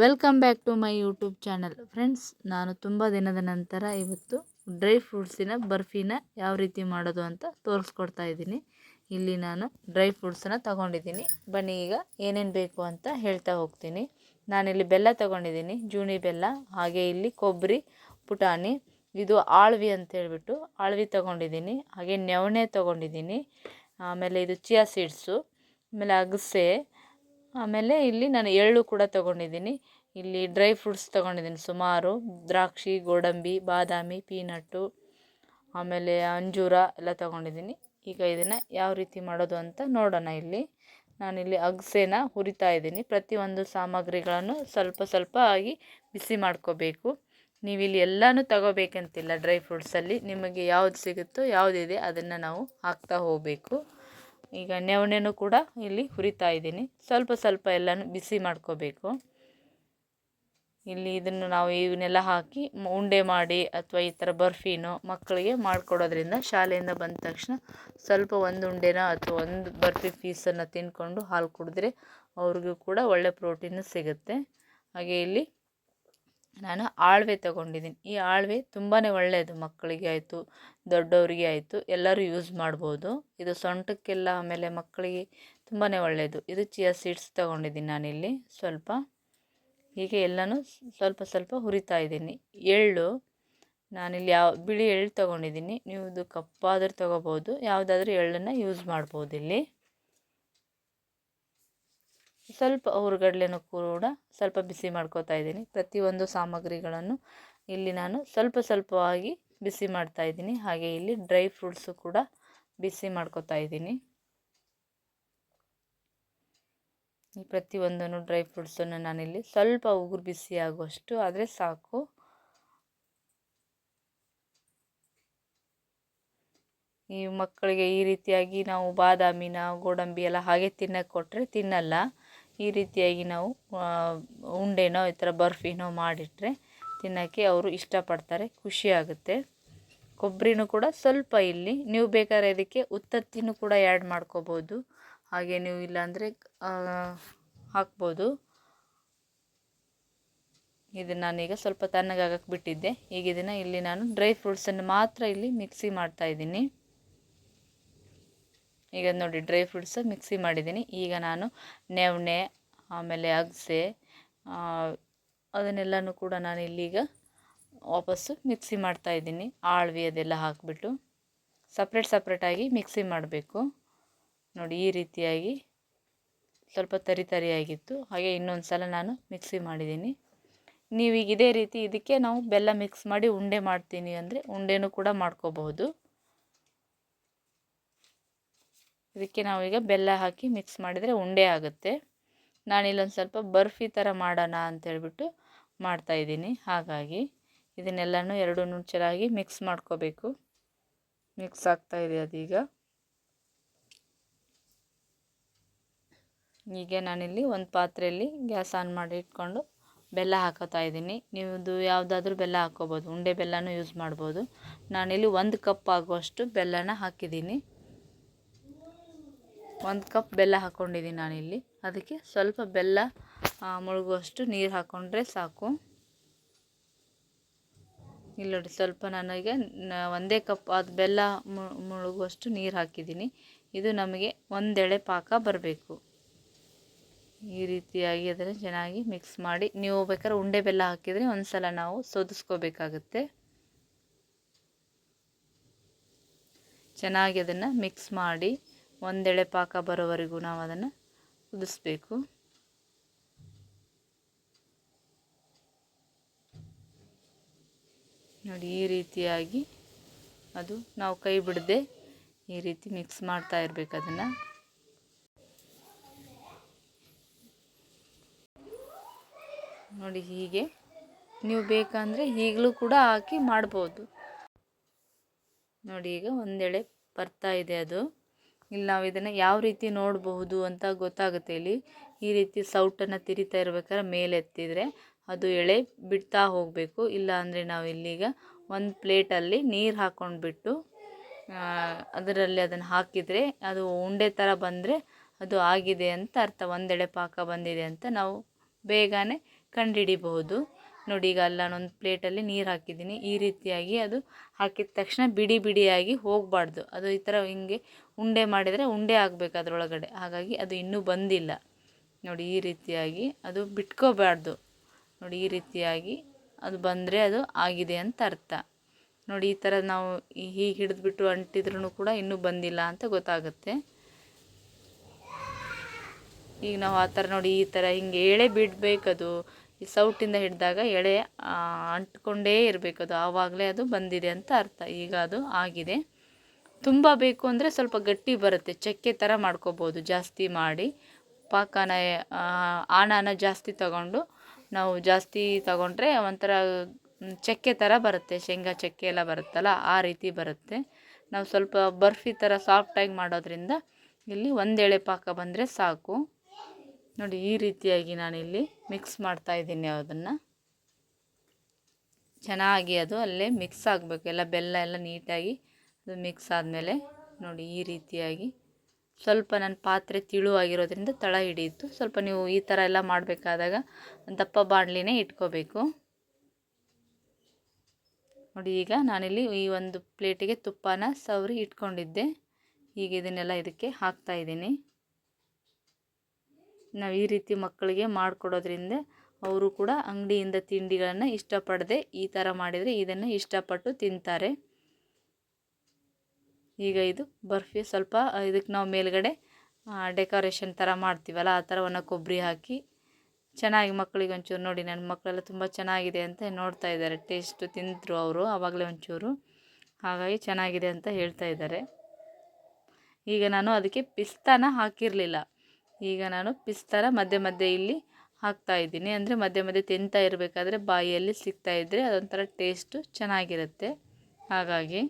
Welcome back to my YouTube channel friends ನಾನು ತುಂಬ ದಿನದ ನಂತರ ಇವತ್ತು ಡ್ರೈ ಫ್ರೂಟ್ಸಿನ ಬರ್ಫಿನ ಯಾವ ರೀತಿ ಮಾಡೋದು ಅಂತ ತೋರಿಸ್ಕೊಡ್ತಾ ಇದ್ದೀನಿ. ಇಲ್ಲಿ ನಾನು ಡ್ರೈ ಫ್ರೂಟ್ಸನ್ನ ತಗೊಂಡಿದ್ದೀನಿ. ಬನ್ನಿ ಈಗ ಏನೇನು ಬೇಕು ಅಂತ ಹೇಳ್ತಾ ಹೋಗ್ತೀನಿ. ನಾನಿಲ್ಲಿ ಬೆಲ್ಲ ತಗೊಂಡಿದ್ದೀನಿ ಜೂನಿ ಬೆಲ್ಲ, ಹಾಗೆ ಇಲ್ಲಿ ಕೊಬ್ಬರಿ, ಪುಟಾಣಿ, ಇದು ಆಳ್ವಿ ಅಂತ ಹೇಳ್ಬಿಟ್ಟು ಆಳ್ವಿ ತಗೊಂಡಿದ್ದೀನಿ. ಹಾಗೆ ನೆವಣೆ ತಗೊಂಡಿದ್ದೀನಿ. ಆಮೇಲೆ ಇದು ಚಿಯಾ ಸೀಡ್ಸು, ಆಮೇಲೆ ಅಗಸೆ ಆಮೇಲೆ ಇಲ್ಲಿ ನಾನು ಎಳ್ಳು ಕೂಡ ತಗೊಂಡಿದ್ದೀನಿ. ಇಲ್ಲಿ ಡ್ರೈ ಫ್ರೂಟ್ಸ್ ತಗೊಂಡಿದ್ದೀನಿ ಸುಮಾರು. ದ್ರಾಕ್ಷಿ, ಗೋಡಂಬಿ, ಬಾದಾಮಿ, ಪೀನಟ್ಟು, ಆಮೇಲೆ ಅಂಜೂರ ಎಲ್ಲ ತಗೊಂಡಿದ್ದೀನಿ. ಈಗ ಇದನ್ನು ಯಾವ ರೀತಿ ಮಾಡೋದು ಅಂತ ನೋಡೋಣ ಇಲ್ಲಿ. ನಾನಿಲ್ಲಿ ಅಗಸೆನ ಹುರಿತಾ ಇದ್ದೀನಿ. ಪ್ರತಿಯೊಂದು ಸಾಮಗ್ರಿಗಳನ್ನು ಸ್ವಲ್ಪ ಸ್ವಲ್ಪ ಆಗಿ ಬಿಸಿ ಮಾಡ್ಕೋಬೇಕು. ನೀವಿಲ್ಲಿ ಎಲ್ಲನೂ ತಗೋಬೇಕಂತಿಲ್ಲ ಡ್ರೈ ಫ್ರೂಟ್ಸಲ್ಲಿ. ನಿಮಗೆ ಯಾವ್ದು ಸಿಗುತ್ತೋ, ಯಾವುದಿದೆ ಅದನ್ನು ನಾವು ಹಾಕ್ತಾ ಹೋಗಬೇಕು. ಈಗ ನೆವಣೆನೂ ಕೂಡ ಇಲ್ಲಿ ಹುರಿತಾ ಇದ್ದೀನಿ. ಸ್ವಲ್ಪ ಸ್ವಲ್ಪ ಎಲ್ಲನೂ ಬಿಸಿ ಮಾಡ್ಕೋಬೇಕು. ಇಲ್ಲಿ ಇದನ್ನು ನಾವು ಇವನ್ನೆಲ್ಲ ಹಾಕಿ ಉಂಡೆ ಮಾಡಿ ಅಥವಾ ಈ ಥರ ಬರ್ಫಿನೋ ಮಕ್ಕಳಿಗೆ ಮಾಡಿಕೊಡೋದ್ರಿಂದ ಶಾಲೆಯಿಂದ ಬಂದ ತಕ್ಷಣ ಸ್ವಲ್ಪ ಒಂದು ಉಂಡೆನ ಅಥವಾ ಒಂದು ಬರ್ಫಿ ಪೀಸನ್ನು ತಿಂದ್ಕೊಂಡು ಹಾಲು ಕುಡಿದ್ರೆ ಅವ್ರಿಗೂ ಕೂಡ ಒಳ್ಳೆ ಪ್ರೋಟೀನು ಸಿಗುತ್ತೆ. ಹಾಗೆ ಇಲ್ಲಿ ನಾನು ಆಳ್ವೆ ತಗೊಂಡಿದ್ದೀನಿ. ಈ ಆಳ್ವೆ ತುಂಬಾ ಒಳ್ಳೆಯದು ಮಕ್ಕಳಿಗೆ ಆಯಿತು, ದೊಡ್ಡವರಿಗೆ ಆಯಿತು, ಎಲ್ಲರೂ ಯೂಸ್ ಮಾಡ್ಬೋದು. ಇದು ಸೊಂಟಕ್ಕೆಲ್ಲ ಆಮೇಲೆ ಮಕ್ಕಳಿಗೆ ತುಂಬಾ ಒಳ್ಳೆಯದು ಇದು ಚಿಯಾ ಸೀಡ್ಸ್ ತೊಗೊಂಡಿದ್ದೀನಿ ನಾನಿಲ್ಲಿ. ಸ್ವಲ್ಪ ಹೀಗೆ ಎಲ್ಲನೂ ಸ್ವಲ್ಪ ಸ್ವಲ್ಪ ಹುರಿತಾ ಇದ್ದೀನಿ. ಎಳ್ಳು ನಾನಿಲ್ಲಿ ಯಾವ, ಬಿಳಿ ಎಳ್ಳು ತೊಗೊಂಡಿದ್ದೀನಿ. ನೀವು ಇದು ಕಪ್ಪಾದರೂ ತೊಗೋಬೋದು, ಯಾವುದಾದ್ರೂ ಎಳ್ಳನ್ನು ಯೂಸ್ ಮಾಡ್ಬೋದು ಇಲ್ಲಿ. ಸ್ವಲ್ಪ ಹುರುಗಡ್ಲೆನೂ ಕೂಡ ಸ್ವಲ್ಪ ಬಿಸಿ ಮಾಡ್ಕೋತಾ ಇದ್ದೀನಿ. ಪ್ರತಿಯೊಂದು ಸಾಮಗ್ರಿಗಳನ್ನು ಇಲ್ಲಿ ನಾನು ಸ್ವಲ್ಪ ಸ್ವಲ್ಪವಾಗಿ ಬಿಸಿ ಮಾಡ್ತಾ ಇದ್ದೀನಿ. ಹಾಗೆ ಇಲ್ಲಿ ಡ್ರೈ ಫ್ರೂಟ್ಸು ಕೂಡ ಬಿಸಿ ಮಾಡ್ಕೋತಾ ಇದ್ದೀನಿ. ಈ ಪ್ರತಿಯೊಂದನ್ನು ಡ್ರೈ ಫ್ರೂಟ್ಸನ್ನು ನಾನಿಲ್ಲಿ ಸ್ವಲ್ಪ ಉಗುರು ಬಿಸಿ ಆಗುವಷ್ಟು, ಆದರೆ ಸಾಕು. ಈ ಮಕ್ಕಳಿಗೆ ಈ ರೀತಿಯಾಗಿ ನಾವು ಬಾದಾಮಿನ, ಗೋಡಂಬಿ ಎಲ್ಲ ಹಾಗೆ ತಿನ್ನಕ್ಕೆ ಕೊಟ್ಟರೆ ತಿನ್ನಲ್ಲ. ಈ ರೀತಿಯಾಗಿ ನಾವು ಉಂಡೆನೋ ಈ ಥರ ಬರ್ಫಿನೋ ಮಾಡಿಟ್ಟರೆ ತಿನ್ನೋಕ್ಕೆ ಅವರು ಇಷ್ಟಪಡ್ತಾರೆ ಖುಷಿಯಾಗುತ್ತೆ ಕೊಬ್ಬರಿನೂ ಕೂಡ ಸ್ವಲ್ಪ ಇಲ್ಲಿ, ನೀವು ಬೇಕಾದ್ರೆ ಇದಕ್ಕೆ ಉತ್ತತ್ತಿನೂ ಕೂಡ ಆ್ಯಡ್ ಮಾಡ್ಕೋಬೋದು. ಹಾಗೆ ನೀವು ಇಲ್ಲಾಂದರೆ ಹಾಕ್ಬೋದು. ಇದನ್ನು ನಾನೀಗ ಸ್ವಲ್ಪ ತಣ್ಣಗಾಗಕ್ಕೆ ಬಿಟ್ಟಿದ್ದೆ. ಈಗ ಇದನ್ನು ಇಲ್ಲಿ ನಾನು ಡ್ರೈ ಫ್ರೂಟ್ಸನ್ನು ಮಾತ್ರ ಇಲ್ಲಿ ಮಿಕ್ಸಿ ಮಾಡ್ತಾಯಿದ್ದೀನಿ ಈಗ ನೋಡಿ ಡ್ರೈ ಫ್ರೂಟ್ಸ್ ಮಿಕ್ಸಿ ಮಾಡಿದ್ದೀನಿ. ಈಗ ನಾನು ನೆವಣೆ, ಆಮೇಲೆ ಅಗಸೆ ಅದನ್ನೆಲ್ಲನೂ ಕೂಡ ನಾನು ಇಲ್ಲಿಗ ವಾಪಸ್ಸು ಮಿಕ್ಸಿ ಮಾಡ್ತಾಯಿದ್ದೀನಿ ಆಳ್ವಿ ಅದೆಲ್ಲ ಹಾಕಿಬಿಟ್ಟು ಸಪ್ರೇಟ್ ಸಪ್ರೇಟಾಗಿ ಮಿಕ್ಸಿ ಮಾಡಬೇಕು. ನೋಡಿ ಈ ರೀತಿಯಾಗಿ ಸ್ವಲ್ಪ ತರಿ ತರಿಯಾಗಿತ್ತು ಹಾಗೆ ಇನ್ನೊಂದು ಸಲ ನಾನು ಮಿಕ್ಸಿ ಮಾಡಿದ್ದೀನಿ. ನೀವೀಗ ಇದೇ ರೀತಿ ಇದಕ್ಕೆ ನಾವು ಬೆಲ್ಲ ಮಿಕ್ಸ್ ಮಾಡಿ ಉಂಡೆ ಮಾಡ್ತೀನಿ ಅಂದರೆ ಉಂಡೆನೂ ಕೂಡ ಮಾಡ್ಕೋಬಹುದು. ಇದಕ್ಕೆ ನಾವೀಗ ಬೆಲ್ಲ ಹಾಕಿ ಮಿಕ್ಸ್ ಮಾಡಿದರೆ ಉಂಡೆ ಆಗುತ್ತೆ. ನಾನು ಇಲ್ಲೊಂದು ಸ್ವಲ್ಪ ಬರ್ಫಿ ಥರ ಮಾಡೋಣ ಅಂತೇಳ್ಬಿಟ್ಟು ಮಾಡ್ತಾಯಿದ್ದೀನಿ ಹಾಗಾಗಿ ಇದನ್ನೆಲ್ಲನೂ ಎರಡೂ ಚೆನ್ನಾಗಿ ಮಿಕ್ಸ್ ಮಾಡ್ಕೋಬೇಕು. ಮಿಕ್ಸ್ ಆಗ್ತಾ ಇದೆ ಅದೀಗ. ಈಗ ನಾನಿಲ್ಲಿ ಒಂದು ಪಾತ್ರೆಯಲ್ಲಿ ಗ್ಯಾಸ್ ಆನ್ ಮಾಡಿ ಇಟ್ಕೊಂಡು ಬೆಲ್ಲ ಹಾಕೋತಾ ಇದ್ದೀನಿ. ನೀವು ಯಾವುದಾದ್ರೂ ಬೆಲ್ಲ ಹಾಕ್ಕೋಬೋದು ಉಂಡೆ ಬೆಲ್ಲನೂ ಯೂಸ್ ಮಾಡ್ಬೋದು. ನಾನಿಲ್ಲಿ ಒಂದು ಕಪ್ ಆಗುವಷ್ಟು ಬೆಲ್ಲನ ಹಾಕಿದ್ದೀನಿ. ಒಂದು ಕಪ್ ಬೆಲ್ಲ ಹಾಕ್ಕೊಂಡಿದ್ದೀನಿ ನಾನಿಲ್ಲಿ. ಅದಕ್ಕೆ ಸ್ವಲ್ಪ ಬೆಲ್ಲ ಮುಳುಗುವಷ್ಟು ನೀರು ಹಾಕ್ಕೊಂಡ್ರೆ ಸಾಕು. ಇಲ್ಲಿ ನೋಡಿ ಸ್ವಲ್ಪ ನನಗೆ ಒಂದೇ ಕಪ್ ಅದು ಬೆಲ್ಲ ಮುಳುಗುವಷ್ಟು ನೀರು ಹಾಕಿದ್ದೀನಿ ಇದು ನಮಗೆ ಒಂದೆಳೆ ಪಾಕ ಬರಬೇಕು. ಈ ರೀತಿಯಾಗಿ ಅದನ್ನು ಚೆನ್ನಾಗಿ ಮಿಕ್ಸ್ ಮಾಡಿ, ನೀವು ಬೇಕಾದ್ರೆ ಉಂಡೆ ಬೆಲ್ಲ ಹಾಕಿದರೆ ಒಂದು ಸಲ ನಾವು ಸೋದಿಸ್ಕೋಬೇಕಾಗತ್ತೆ. ಚೆನ್ನಾಗಿ ಅದನ್ನು ಮಿಕ್ಸ್ ಮಾಡಿ. ಒಂದೆಳೆ ಪಾಕ ಬರೋವರೆಗೂ ನಾವು ಅದನ್ನು ಕುದಿಸ್ಬೇಕು ನೋಡಿ, ಈ ರೀತಿಯಾಗಿ ಅದು ನಾವು ಕೈ ಬಿಡದೆ ಈ ರೀತಿ ಮಿಕ್ಸ್ ಮಾಡ್ತಾ ಇರಬೇಕು ಅದನ್ನು. ನೋಡಿ, ಹೀಗೆ. ನೀವು ಬೇಕಂದರೆ ಈಗಲೂ ಕೂಡ ಹಾಕಿ ಮಾಡ್ಬೋದು. ನೋಡಿ, ಈಗ ಒಂದೆಳೆ ಬರ್ತಾ ಇದೆ ಅದು. ಇಲ್ಲಿ ನಾವು ಇದನ್ನು ಯಾವ ರೀತಿ ನೋಡಬಹುದು ಅಂತ ಗೊತ್ತಾಗುತ್ತೆ ಇಲ್ಲಿ. ಈ ರೀತಿ ಸೌಟನ್ನು ತಿರಿತಾ ಇರ್ಬೇಕಾದ್ರೆ ಮೇಲೆ ಎತ್ತಿದರೆ ಅದು ಎಳೆ ಬಿಡ್ತಾ ಹೋಗಬೇಕು. ಇಲ್ಲ ಅಂದರೆ ನಾವು ಇಲ್ಲಿಗ ಒಂದು ಪ್ಲೇಟಲ್ಲಿ ನೀರು ಹಾಕ್ಕೊಂಡ್ಬಿಟ್ಟು ಅದರಲ್ಲಿ ಅದನ್ನು ಹಾಕಿದರೆ ಅದು ಉಂಡೆ ಥರ ಬಂದರೆ ಅದು ಆಗಿದೆ ಅಂತ ಅರ್ಥ. ಒಂದೆಳೆ ಪಾಕ ಬಂದಿದೆ ಅಂತ ನಾವು ಬೇಗನೆ ಕಂಡುಹಿಡಿಬಹುದು ನೋಡಿ ಈಗ ಅಲ್ಲ ನಾನೊಂದು ಪ್ಲೇಟಲ್ಲಿ ನೀರು ಹಾಕಿದ್ದೀನಿ. ಈ ರೀತಿಯಾಗಿ ಅದು ಹಾಕಿದ ತಕ್ಷಣ ಬಿಡಿ ಬಿಡಿಯಾಗಿ ಹೋಗಬಾರ್ದು. ಅದು ಈ ಥರ ಹಿಂಗೆ ಉಂಡೆ ಮಾಡಿದರೆ ಉಂಡೆ ಆಗಬೇಕು ಅದರೊಳಗಡೆ. ಹಾಗಾಗಿ ಅದು ಇನ್ನೂ ಬಂದಿಲ್ಲ. ನೋಡಿ ಈ ರೀತಿಯಾಗಿ ಅದು ಬಿಟ್ಕೋಬಾರ್ದು. ನೋಡಿ ಈ ರೀತಿಯಾಗಿ ಅದು ಬಂದರೆ ಅದು ಆಗಿದೆ ಅಂತ ಅರ್ಥ. ನೋಡಿ ಈ ಥರ ನಾವು ಹೀಗೆ ಹಿಡಿದ್ಬಿಟ್ಟು ಅಂಟಿದ್ರೂ ಕೂಡ ಇನ್ನೂ ಬಂದಿಲ್ಲ ಅಂತ ಗೊತ್ತಾಗುತ್ತೆ. ಈಗ ನಾವು ಆ ಥರ ನೋಡಿ ಈ ಥರ ಹಿಂಗೆ ಹೇಳೇ ಬಿಡಬೇಕದು. ಈ ಸೌಟಿಂದ ಹಿಡಿದಾಗ ಎಳೆ ಅಂಟ್ಕೊಂಡೇ ಇರಬೇಕು ಅದು. ಆವಾಗಲೇ ಅದು ಬಂದಿದೆ ಅಂತ ಅರ್ಥ. ಈಗ ಅದು ಆಗಿದೆ. ತುಂಬ ಬೇಕು ಅಂದರೆ ಸ್ವಲ್ಪ ಗಟ್ಟಿ ಬರುತ್ತೆ. ಚಕ್ಕೆ ಥರ ಮಾಡ್ಕೋಬೋದು. ಜಾಸ್ತಿ ಮಾಡಿ ಪಾಕನ ಆಣನ ಜಾಸ್ತಿ ತಗೊಂಡು ನಾವು ಜಾಸ್ತಿ ತಗೊಂಡ್ರೆ ಒಂಥರ ಚಕ್ಕೆ ಥರ ಬರುತ್ತೆ. ಶೇಂಗಾ ಚಕ್ಕೆ ಎಲ್ಲ ಬರುತ್ತಲ್ಲ ಆ ರೀತಿ ಬರುತ್ತೆ. ನಾವು ಸ್ವಲ್ಪ ಬರ್ಫಿ ಥರ ಸಾಫ್ಟಾಗಿ ಮಾಡೋದ್ರಿಂದ ಇಲ್ಲಿ ಒಂದೆಳೆ ಪಾಕ ಬಂದರೆ ಸಾಕು. ನೋಡಿ, ಈ ರೀತಿಯಾಗಿ ನಾನಿಲ್ಲಿ ಮಿಕ್ಸ್ ಮಾಡ್ತಾ ಇದ್ದೀನಿ ಅದನ್ನು ಚೆನ್ನಾಗಿ ಅದು ಅಲ್ಲೇ ಮಿಕ್ಸ್ ಆಗಬೇಕು. ಎಲ್ಲ ಬೆಲ್ಲ ಎಲ್ಲ ನೀಟಾಗಿ ಅದು ಮಿಕ್ಸ್ ಆದಮೇಲೆ ನೋಡಿ, ಈ ರೀತಿಯಾಗಿ ಸ್ವಲ್ಪ ನನ್ನ ಪಾತ್ರೆ ತಿಳುವಾಗಿರೋದ್ರಿಂದ ತಳ ಹಿಡಿಯಿತು. ಸ್ವಲ್ಪ ನೀವು ಈ ಥರ ಎಲ್ಲ ಮಾಡಬೇಕಾದಾಗ ದಪ್ಪ ಬಾಣಲಿನೇ ಇಟ್ಕೋಬೇಕು. ನೋಡಿ, ಈಗ ನಾನಿಲ್ಲಿ ಈ ಒಂದು ಪ್ಲೇಟಿಗೆ ತುಪ್ಪನ ಸವರಿ ಇಟ್ಕೊಂಡಿದ್ದೆ. ಈಗ ಇದನ್ನೆಲ್ಲ ಇದಕ್ಕೆ ಹಾಕ್ತಾ ಇದ್ದೀನಿ. ನಾವು ಈ ರೀತಿ ಮಕ್ಕಳಿಗೆ ಮಾಡಿಕೊಡೋದ್ರಿಂದ ಅವರು ಕೂಡ ಅಂಗಡಿಯಿಂದ ತಿಂಡಿಗಳನ್ನು ಇಷ್ಟಪಡದೆ ಈ ಥರ ಮಾಡಿದರೆ ಇದನ್ನು ಇಷ್ಟಪಟ್ಟು ತಿಂತಾರೆ. ಈಗ ಇದು ಬರ್ಫಿ ಸ್ವಲ್ಪ ಇದಕ್ಕೆ ನಾವು ಮೇಲ್ಗಡೆ ಡೆಕೋರೇಷನ್ ಥರ ಮಾಡ್ತೀವಲ್ಲ, ಆ ಥರ ಒಣ ಕೊಬ್ಬರಿ ಹಾಕಿ ಚೆನ್ನಾಗಿ ಮಕ್ಕಳಿಗೆ ಒಂಚೂರು ನೋಡಿ ನನ್ನ ಮಕ್ಕಳೆಲ್ಲ ತುಂಬ ಚೆನ್ನಾಗಿದೆ ಅಂತ ನೋಡ್ತಾ ಇದ್ದಾರೆ. ಟೇಸ್ಟು ತಿಂದರು ಅವರು ಆವಾಗಲೇ ಒಂಚೂರು. ಹಾಗಾಗಿ ಚೆನ್ನಾಗಿದೆ ಅಂತ ಹೇಳ್ತಾ ಇದ್ದಾರೆ. ಈಗ ನಾನು ಅದಕ್ಕೆ ಪಿಸ್ತಾನ ಹಾಕಿರಲಿಲ್ಲ. ಈಗ ನಾನು ಪಿಸ್ತಾನ ಮಧ್ಯೆ ಮಧ್ಯೆ ಇಲ್ಲಿ ಹಾಕ್ತಾ ಇದ್ದೀನಿ. ಅಂದರೆ ಮಧ್ಯೆ ಮಧ್ಯೆ ತಿಂತಾ ಇರಬೇಕಾದ್ರೆ ಬಾಯಿಯಲ್ಲಿ ಸಿಗ್ತಾ ಇದ್ದರೆ ಅದೊಂಥರ ಟೇಸ್ಟು ಚೆನ್ನಾಗಿರುತ್ತೆ. ಹಾಗಾಗಿ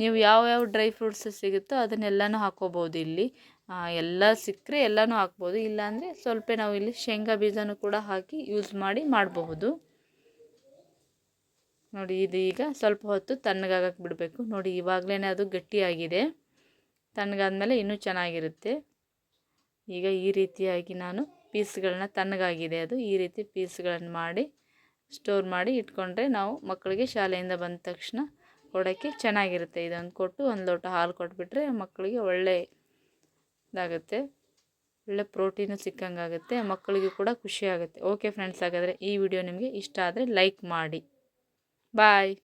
ನೀವು ಯಾವ ಯಾವ ಡ್ರೈ ಫ್ರೂಟ್ಸ್ ಸಿಗುತ್ತೋ ಅದನ್ನೆಲ್ಲನೂ ಹಾಕ್ಕೋಬೋದು ಇಲ್ಲಿ. ಎಲ್ಲ ಸಿಕ್ಕರೆ ಎಲ್ಲನೂ ಹಾಕ್ಬೋದು. ಇಲ್ಲಾಂದರೆ ಸ್ವಲ್ಪ ನಾವು ಇಲ್ಲಿ ಶೇಂಗಾ ಬೀಜನೂ ಕೂಡ ಹಾಕಿ ಯೂಸ್ ಮಾಡಿ ಮಾಡಬಹುದು. ನೋಡಿ, ಇದು ಈಗ ಸ್ವಲ್ಪ ಹೊತ್ತು ತಣ್ಣಗಾಗಕ್ಕೆ ಬಿಡಬೇಕು. ನೋಡಿ ಇವಾಗಲೇ ಅದು ಗಟ್ಟಿಯಾಗಿದೆ. ತಣ್ಣಗಾದ್ಮೇಲೆ ಇನ್ನೂ ಚೆನ್ನಾಗಿರುತ್ತೆ. ಈಗ ಈ ರೀತಿಯಾಗಿ ನಾನು ಪೀಸ್ಗಳನ್ನ ತಣ್ಣಗಾಗಿದೆ ಅದು. ಈ ರೀತಿ ಪೀಸ್ಗಳನ್ನು ಮಾಡಿ, ಸ್ಟೋರ್ ಮಾಡಿ ಇಟ್ಕೊಂಡ್ರೆ ನಾವು ಮಕ್ಕಳಿಗೆ ಶಾಲೆಯಿಂದ ಬಂದ ತಕ್ಷಣ ಕೊಡೋಕ್ಕೆ ಚೆನ್ನಾಗಿರುತ್ತೆ. ಇದನ್ನು ಕೊಟ್ಟು ಒಂದು ಲೋಟ ಹಾಲು ಕೊಟ್ಬಿಟ್ರೆ ಮಕ್ಕಳಿಗೆ ಒಳ್ಳೆ ಇದಾಗುತ್ತೆ. ಒಳ್ಳೆ ಪ್ರೋಟೀನು ಸಿಕ್ಕಂಗಾಗುತ್ತೆ. ಮಕ್ಕಳಿಗೂ ಕೂಡ ಖುಷಿ ಆಗುತ್ತೆ. ಓಕೆ ಫ್ರೆಂಡ್ಸ್ ಹಾಗಾದರೆ ಈ ವಿಡಿಯೋ ನಿಮಗೆ ಇಷ್ಟ ಆದರೆ ಲೈಕ್ ಮಾಡಿ. ಬಾಯ್